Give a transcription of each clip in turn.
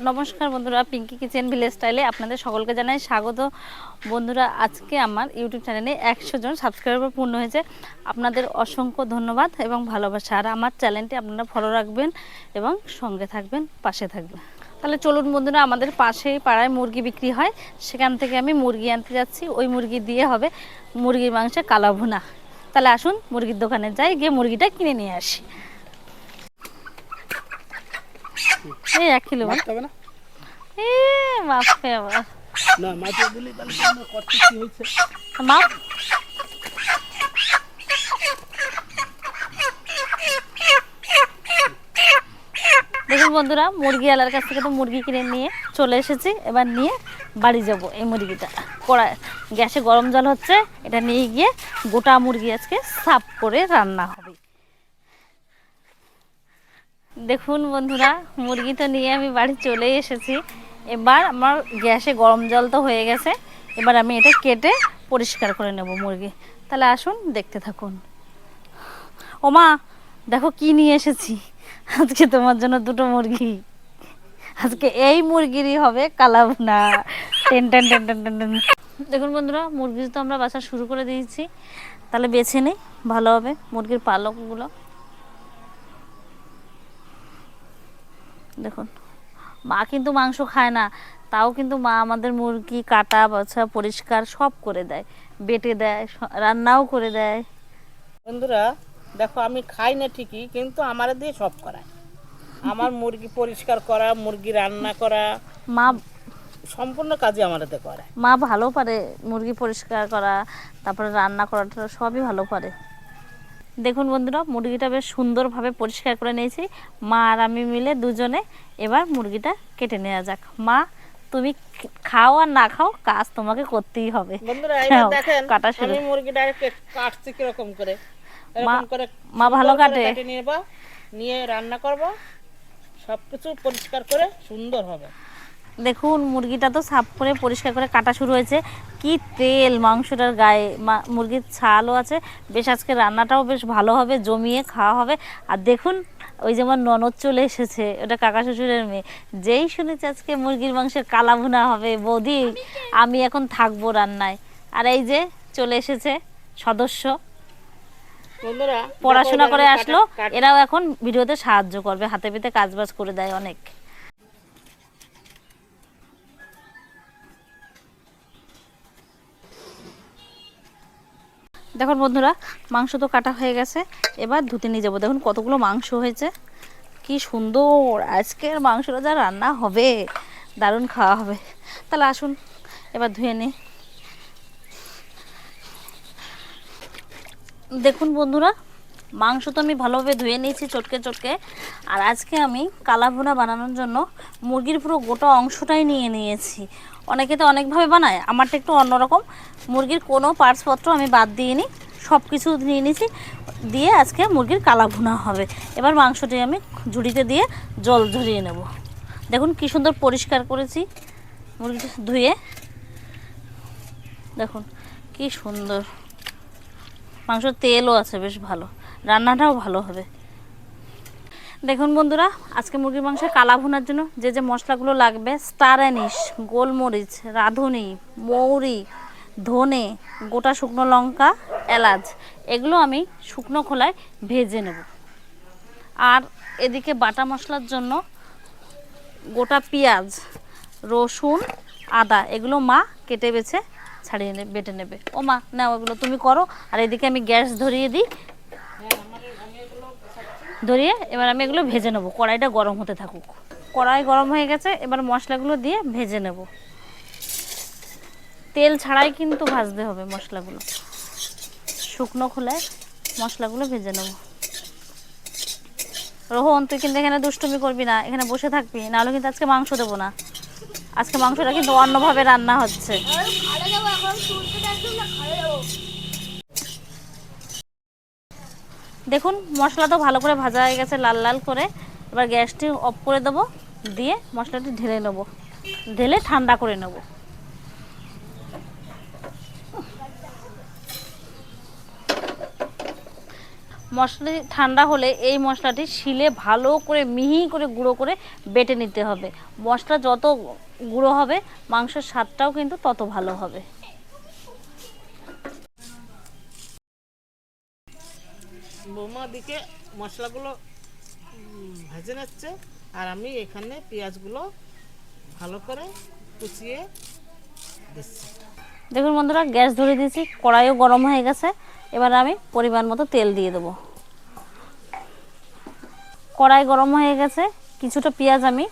নমস্কার বন্ধুরা Pinki kitchen village স্টাইলে আপনাদের সকলকে জানাই স্বাগত। বন্ধুরা, আজকে আমার ইউটিউব চ্যানেলে একশো জন সাবস্ক্রাইবার পূর্ণ হয়েছে। আপনাদের অসংখ্য ধন্যবাদ এবং ভালোবাসা। আর আমার চ্যানেলটি আপনারা ফলো রাখবেন এবং সঙ্গে থাকবেন, পাশে থাকবেন। তাহলে চলুন বন্ধুরা, আমাদের পাশেই পাড়ায় মুরগি বিক্রি হয়। সেখান থেকে আমি মুরগি আনতে যাচ্ছি। ওই মুরগি দিয়ে হবে মুরগির মাংসে কালা ভুনা তাহলে আসুন মুরগির দোকানে যাই, গিয়ে মুরগিটা কিনে নিয়ে আসি। এই এক কিলো মারতে হবে না? এ আবার না তাহলে তো আমরা কত কি হয়েছে? মাপ। দেখুন বন্ধুরা মুরগি আলার কাছ থেকে তো মুরগি কিনে নিয়ে চলে এসেছি। এবার নিয়ে বাড়ি যাব এই মুরগিটা। কড়া গ্যাসে গরম জল হচ্ছে এটা নিয়ে গিয়ে গোটা মুরগি আজকে সাফ করে রান্না হবে। দেখুন বন্ধুরা, মুরগি তো নিয়ে আমি বাড়ি চলে এসেছি। এবার আমার গ্যাসে গরম জল তো হয়ে গেছে, এবার আমি এটা কেটে পরিষ্কার করে নেব মুরগি। তাহলে আসুন, দেখতে থাকুন। ওমা, দেখো কি নিয়ে এসেছি। আজকে তোমার জন্য দুটো মুরগি। আজকে এই মুরগিরই হবে কালাভুনা। Ten ten ten ten ten ten. দেখুন বন্ধুরা, মুরগি তো আমরা বাসা শুরু করে দিয়েছি। তাহলে বেছে নেই ভালো হবে মুরগির পালকগুলো। দেখুন মা কিন্তু মাংস খায় না তাও কিন্তু মা আমাদের মুরগি কাটা বাছা পরিষ্কার সব করে দেয়। বেটে দেয় রান্নাও করে দেয়। বন্ধুরা দেখো আমি খাই না ঠিকই কিন্তু আমার দিয়ে সব করায়। আমার মুরগি পরিষ্কার করা মুরগি রান্না করা মা সম্পূর্ণ কাজই আমার করায় মা ভালো পারে মুরগি পরিষ্কার করা তারপরে রান্না করাটা সবই ভালো পারে। দেখুন বন্ধুরা মুরগিটা বেশ সুন্দরভাবে পরিষ্কার করে নিয়েছি। মা আর আমি মিলে দুজনে এবার মুরগিটা কেটে নেওয়া যাক। মা তুমি খাও আর না খাও কাজ তোমাকে করতেই হবে। কাটা শুরু। মুরগিটা কে- কাটছি কীরকম করে। মা- এরকম করে মা ভালো কাটে। কেটে নেবা নিয়ে রান্না করব। সবকিছু পরিষ্কার করে সুন্দর হবে। দেখুন মুরগিটা তো সাফ করে পরিষ্কার করে কাটা শুরু হয়েছে। কি তেল মাংসটার গায়ে। মুরগির ছালও আছে। বেশ আজকে রান্নাটাও বেশ ভালো হবে জমিয়ে খাওয়া হবে। আর দেখুন ওই যেমন ননদ চলে এসেছে ওটা কাকা শ্বশুরের মেয়ে। যেই শুনেছে আজকে মুরগির মাংসের কালা ভুনা হবে বৌদি আমি এখন থাকব রান্নায়। আর এই যে চলে এসেছে সদস্য। পড়াশোনা করে আসলো এরাও এখন ভিডিওতে সাহায্য করবে হাতে পেতে কাজ বাজ করে দেয় অনেক। দেখুন বন্ধুরা, মাংস তো কাটা হয়ে গেছে, এবার ধুতে নিয়ে যাব। দেখুন কতগুলো মাংস হয়েছে, কি সুন্দর, আজকের মাংসটা যা রান্না হবে, দারুণ খাওয়া হবে। তাহলে আসুন, এবার ধুয়ে নিই দেখুন বন্ধুরা, মাংস তো আমি ভালোভাবে ধুয়ে নিয়েছি চটকে চটকে, আর আজকে আমি কালা ভুনা বানানোর জন্য মুরগির পুরো গোটা অংশটাই নিয়ে নিয়েছি। অনেকে তো অনেকভাবে বানায়, আমারটা একটু অন্যরকম। মুরগির কোনো পার্টসপত্র আমি বাদ দিইনি সব কিছু নিয়ে নিয়েছি, দিয়ে আজকে মুরগির কালা ভুনা হবে। এবার মাংসটি আমি ঝুড়িতে দিয়ে জল ঝরিয়ে নেব। দেখুন কি সুন্দর পরিষ্কার করেছি মুরগিটা ধুয়ে। দেখুন কি সুন্দর। মাংসের তেলও আছে, বেশ ভালো। রান্নাটাও ভালো হবে। দেখুন বন্ধুরা, আজকে মুরগির মাংসের কালা ভুনার জন্য যে যে মশলাগুলো লাগবে, স্টার অ্যানিস গোলমরিচ, রাঁধুনি, মৌরি, ধনে, গোটা শুকনো লঙ্কা, এলাচ, এগুলো আমি শুকনো খোলায় ভেজে নেব। আর এদিকে বাটা মশলার জন্য গোটা পেঁয়াজ, রসুন, আদা, এগুলো মা কেটে বেছে ছাড়িয়ে নেবে বেটে নেবে। ও মা, নাও এগুলো তুমি করো। আর এদিকে আমি গ্যাস ধরিয়ে দিই ধরিয়ে এবার আমি এগুলো ভেজে নেব। কড়াইটা গরম হতে থাকুক। কড়াই গরম হয়ে গেছে, এবার মশলাগুলো দিয়ে ভেজে নেব। তেল ছাড়াই কিন্তু ভাজতে হবে মশলাগুলো। শুকনো খোলায় মশলাগুলো ভেজে নেব। রোহন, তুই কিন্তু এখানে দুষ্টুমি করবি না, এখানে বসে থাকবি, নাহলে কিন্তু আজকে মাংস দেবো না। আজকে মাংসটা কিন্তু অন্যভাবে রান্না হচ্ছে। দেখুন, মশলা তো ভালো করে ভাজা হয়ে গেছে লাল লাল করে। এবার গ্যাসটি অফ করে দেবো, দিয়ে মশলাটি ঢেলে নেব। ঢেলে ঠান্ডা করে নেব। মশলাটি ঠান্ডা হলে এই মশলাটি শিলে ভালো করে, মিহি করে, গুঁড়ো করে বেটে নিতে হবে। মশলা যত গুঁড়ো হবে, মাংসের স্বাদটাও কিন্তু তত ভালো হবে। বৌমা দিকে মশলাগুলো ভেজে নিচ্ছে। আর আমি এখানে পেঁয়াজগুলো ভালো করে কুচিয়ে দিচ্ছি। দেখুন বন্ধুরা গ্যাস ধরে দিয়েছি কড়াইও গরম হয়ে গেছে। এবার আমি পরিমাণ মতো তেল দিয়ে দেবো। কড়াই গরম হয়ে গেছে কিছুটা পেঁয়াজ আমি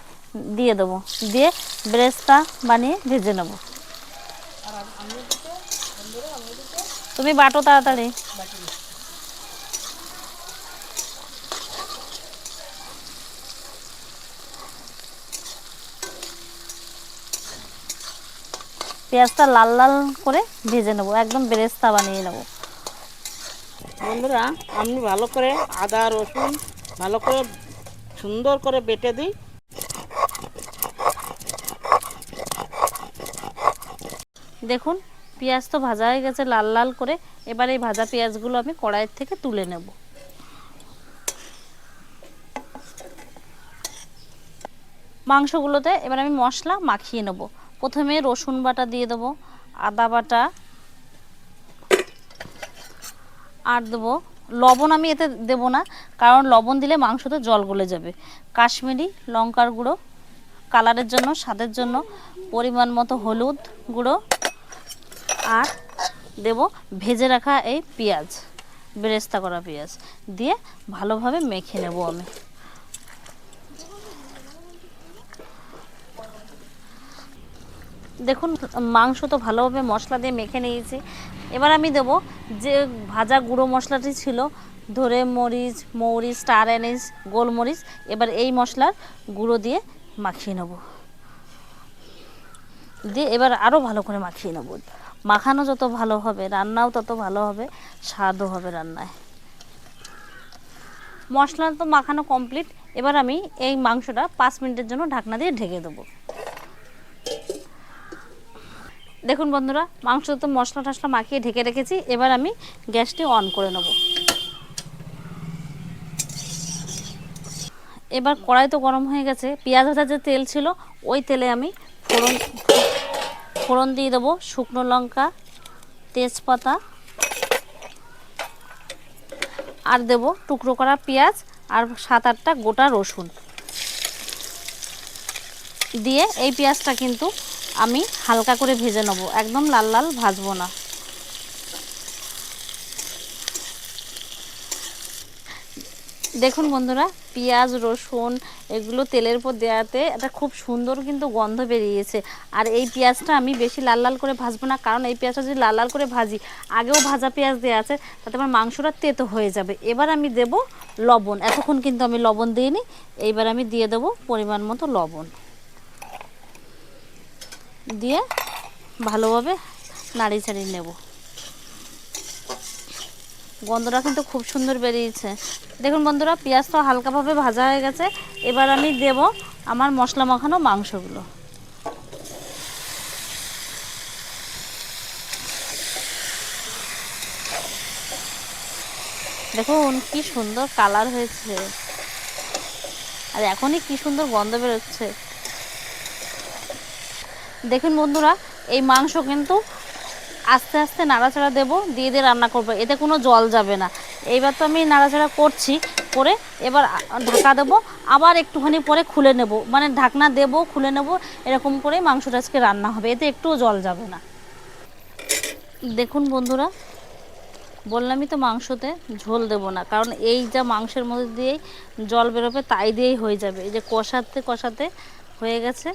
দিয়ে দেবো। দিয়ে ব্রেস্তা বানিয়ে ভেজে নেব। তুমি বাটো তাড়াতাড়ি। পেঁয়াজটা লাল লাল করে ভেজে নেব একদম বেরেস্তা বানিয়ে নেব। বন্ধুরা আমি ভালো করে আদা রসুন ভালো করে সুন্দর করে বেটে দিই। দেখুন পেঁয়াজ তো ভাজা হয়ে গেছে লাল লাল করে এবার এই ভাজা পেঁয়াজগুলো আমি কড়াইয়ের থেকে তুলে নেব। মাংসগুলোতে এবার আমি মশলা মাখিয়ে নেব। প্রথমে রসুন বাটা দিয়ে দেবো, আদা বাটা, আর দেবো লবণ আমি এতে দেবো না, কারণ লবণ দিলে মাংসতে জল গলে যাবে। কাশ্মীরি লঙ্কার গুঁড়ো, কালারের জন্য, স্বাদের জন্য, পরিমাণ মতো হলুদ গুঁড়ো, আর দেব ভেজে রাখা এই পেঁয়াজ, বেরেস্তা করা পেঁয়াজ, দিয়ে ভালোভাবে মেখে নেব আমি। দেখুন, মাংস তো ভালোভাবে মশলা দিয়ে মেখে নিয়েছি। এবার আমি দেব যে ভাজা গুঁড়ো মশলাটি ছিল, ধরে মরিচ, মৌরি, স্টার অ্যানিস গোলমরিচ, এবার এই মশলার গুঁড়ো দিয়ে মাখিয়ে নেব। দিয়ে এবার আরও ভালো করে মাখিয়ে নেব। মাখানো যত ভালো হবে, রান্নাও তত ভালো হবে, স্বাদও হবে রান্নায়। মশলা তো মাখানো কমপ্লিট এবার আমি এই মাংসটা পাঁচ মিনিটের জন্য ঢাকনা দিয়ে ঢেকে দেবো। দেখুন বন্ধুরা মাংস তো মশলা টশলা মাখিয়ে ঢেকে রেখেছি, এবার আমি গ্যাসটি অন করে নেব। এবার কড়াই তো গরম হয়ে গেছে, পেঁয়াজ ভাজার যে তেল ছিল, ওই তেলে আমি ফোড়ন ফোড়ন দিয়ে দেবো শুকনো লঙ্কা, তেজপাতা, আর দেব টুকরো করা পেঁয়াজ আর সাত আটটা গোটা রসুন। দিয়ে এই পেঁয়াজটা কিন্তু আমি হালকা করে ভেজে নেব। একদম লাল লাল ভাজবো না। দেখুন বন্ধুরা, পেঁয়াজ, রসুন এগুলো তেলের উপর দেওয়াতে এটা খুব সুন্দর কিন্তু গন্ধ বেরিয়েছে। আর এই পেঁয়াজটা আমি বেশি লাল লাল করে ভাজবো না, কারণ এই পেঁয়াজটা যদি লাল লাল করে ভাজি, আগেও ভাজা পেঁয়াজ দেওয়া আছে, তাতে আমার মাংসটা তেতো হয়ে যাবে। এবার আমি দেব লবণ। এতক্ষণ কিন্তু আমি লবণ দিইনি, এইবার আমি দিয়ে দেব পরিমাণ মতো লবণ। দিয়ে ভালোভাবে নাড়ি ছাড়িয়ে নেব। গন্ধটা কিন্তু খুব সুন্দর বেরিয়েছে। দেখুন বন্ধুরা, পেঁয়াজ তো হালকাভাবে ভাজা হয়ে গেছে। এবার আমি দেব আমার মশলা মাখানো মাংসগুলো। দেখুন কি সুন্দর কালার হয়েছে। আর এখনই কি সুন্দর গন্ধ বেরোচ্ছে। দেখুন বন্ধুরা, এই মাংস কিন্তু আস্তে আস্তে নাড়াচাড়া দেবো, দিয়ে দিয়ে রান্না করব, এতে কোনো জল যাবে না। এইবার তো আমি নাড়াচাড়া করছি, করে এবার ঢাকা দেবো, আবার একটুখানি পরে খুলে নেব মানে ঢাকনা দেবো, খুলে নেব, এরকম করে মাংসটা আজকে রান্না হবে, এতে একটুও জল যাবে না। দেখুন বন্ধুরা, বললামই তো মাংসতে ঝোল দেব না, কারণ এই যা মাংসের মধ্যে দিয়েই জল বেরোবে, তাই দিয়েই হয়ে যাবে। এই যে কষাতে কষাতে হয়ে গেছে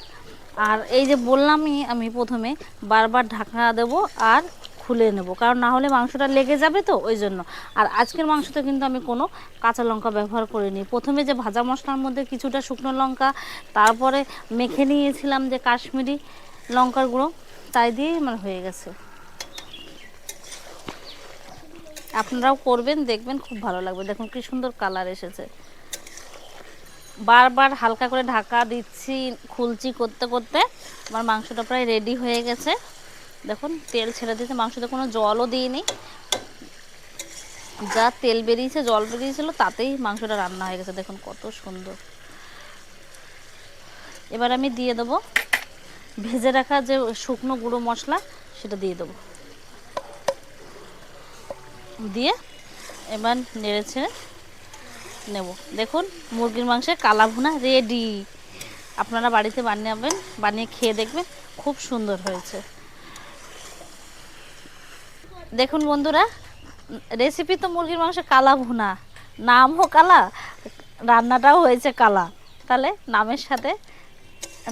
আর এই যে বললামই আমি প্রথমে, বারবার ঢাকনা দেব আর খুলে নেব। কারণ না হলে মাংসটা লেগে যাবে তো, ওই জন্য। আর আজকের মাংসতে কিন্তু আমি কোনো কাঁচা লঙ্কা ব্যবহার করিনি। প্রথমে যে ভাজা মশলার মধ্যে কিছুটা শুকনো লঙ্কা, তারপরে মেখে নিয়েছিলাম যে কাশ্মীরি লঙ্কার গুঁড়ো, তাই দিয়েই আমার হয়ে গেছে। আপনারাও করবেন, দেখবেন খুব ভালো লাগবে। দেখুন কি সুন্দর কালার এসেছে। বারবার হালকা করে ঢাকা দিচ্ছি, খুলছি করতে করতে। আমার মাংসটা প্রায় রেডি হয়ে গেছে। দেখুন, তেল ছেড়ে দিয়েছে। মাংসতে কোনো জলও দিইনি। যা তেল বেরিয়েছে, জল বেরিয়েছিল, তাতেই মাংসটা রান্না হয়ে গেছে। দেখুন, কত সুন্দর। এবার আমি দিয়ে দেবো ভেজে রাখা যে শুকনো গুঁড়ো মশলা, সেটা দিয়ে দেবো। দিয়ে এবার নেড়েছে নেব। দেখুন, মুরগির মাংসের কালা ভুনা রেডি আপনারা বাড়িতে বানাবেন বানিয়ে খেয়ে দেখবেন, খুব সুন্দর হয়েছে। দেখুন বন্ধুরা রেসিপি তো মুরগির মাংস কালা ভুনা। নামও কালা, রান্নাটাও হয়েছে কালা। তাহলে নামের সাথে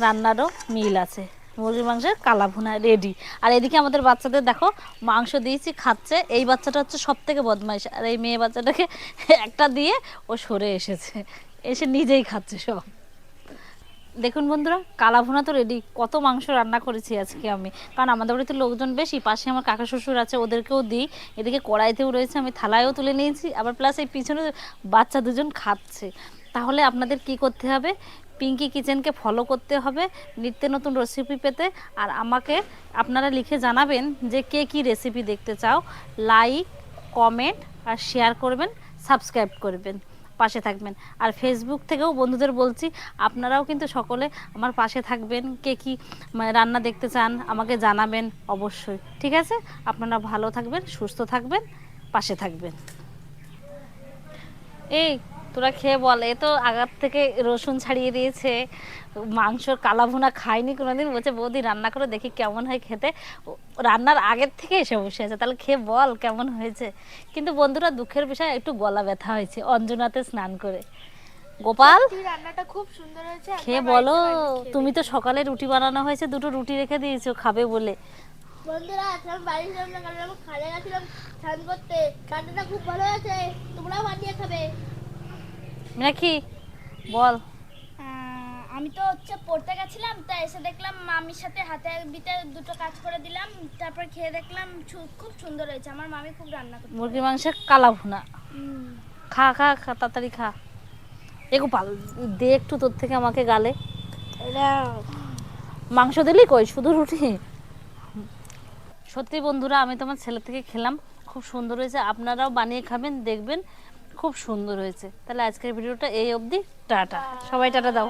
রান্নারও মিল আছে। মুরগির মাংসের কালা ভুনা রেডি আর এদিকে আমাদের বাচ্চাদের দেখো, মাংস দিয়েছি, খাচ্ছে। এই বাচ্চাটা হচ্ছে সব থেকে বদমাইশ। আর এই মেয়ে বাচ্চাটাকে একটা দিয়ে ও সরে এসেছে। এসে নিজেই খাচ্ছে সব। দেখুন বন্ধুরা, কালা ভুনা তো রেডি কত মাংস রান্না করেছি আজকে আমি। কারণ আমাদের বাড়িতে লোকজন বেশি, পাশে আমার কাকা শ্বশুর আছে, ওদেরকেও দিই। এদিকে কড়াইতেও রয়েছে, আমি থালায়ও তুলে নিয়েছি। আবার প্লাস এই পিছনে বাচ্চা দুজন খাচ্ছে। তাহলে আপনাদের কি করতে হবে? পিঙ্কি কিচেনকে ফলো করতে হবে, নিত্য নতুন রেসিপি পেতে। আর আমাকে আপনারা লিখে জানাবেন যে কে কি রেসিপি দেখতে চাও। লাইক কমেন্ট আর শেয়ার করবেন সাবস্ক্রাইব করবেন, পাশে থাকবেন। আর ফেসবুক থেকেও বন্ধুদের বলছি, আপনারাও কিন্তু সকলে আমার পাশে থাকবেন, কে কি মানে রান্না দেখতে চান, আমাকে জানাবেন অবশ্যই, ঠিক আছে? আপনারা ভালো থাকবেন, সুস্থ থাকবেন, পাশে থাকবেন। এই তোরা খেয়ে বল। এ তো আগার থেকে রসুন ছাড়িয়ে দিয়েছে। মাংসর কালা ভুনা খাইনি কোনোদিন। বলছে বৌদি রান্না করে দেখি কেমন হয় খেতে। রান্নার আগের থেকে এসে বসে আছে। তাহলে খেয়ে বল কেমন হয়েছে। কিন্তু বন্ধুরা দুঃখের বিষয় একটু গলা ব্যথা হয়েছে অঞ্জনাতে স্নান করে। গোপাল রান্নাটা খুব সুন্দর হয়েছে। খেয়ে বলো। তুমি তো সকালে রুটি বানানো হয়েছে দুটো রুটি রেখে দিয়েছ খাবে বলে। বন্ধুরা আজকে আমি বাড়ি কারণ আমি খালে গেছিলাম স্নান করতে। রান্নাটা খুব ভালো হয়েছে। তোমরাও বানিয়ে খাবে। নাকি বল। আমি তো হচ্ছে পড়তে গেছিলাম তা এসে দেখলাম মামির সাথে হাতে বিতে দুটো কাজ করে দিলাম তারপর খেয়ে দেখলাম খুব সুন্দর হয়েছে আমার মামি খুব রান্না করতে মুরগির মাংসের কালা ভুনা। খা খা খা তাড়াতাড়ি খা। এ গোপাল দে একটু তোর থেকে আমাকে গালে। মাংস দিলি কই? শুধু রুটি? সত্যি বন্ধুরা আমি তোমার ছেলে থেকে খেলাম খুব সুন্দর হয়েছে। আপনারাও বানিয়ে খাবেন দেখবেন। খুব সুন্দর হয়েছে। তাহলে আজকের ভিডিওটা এই অবধি। টাটা। সবাই টাটা দাও।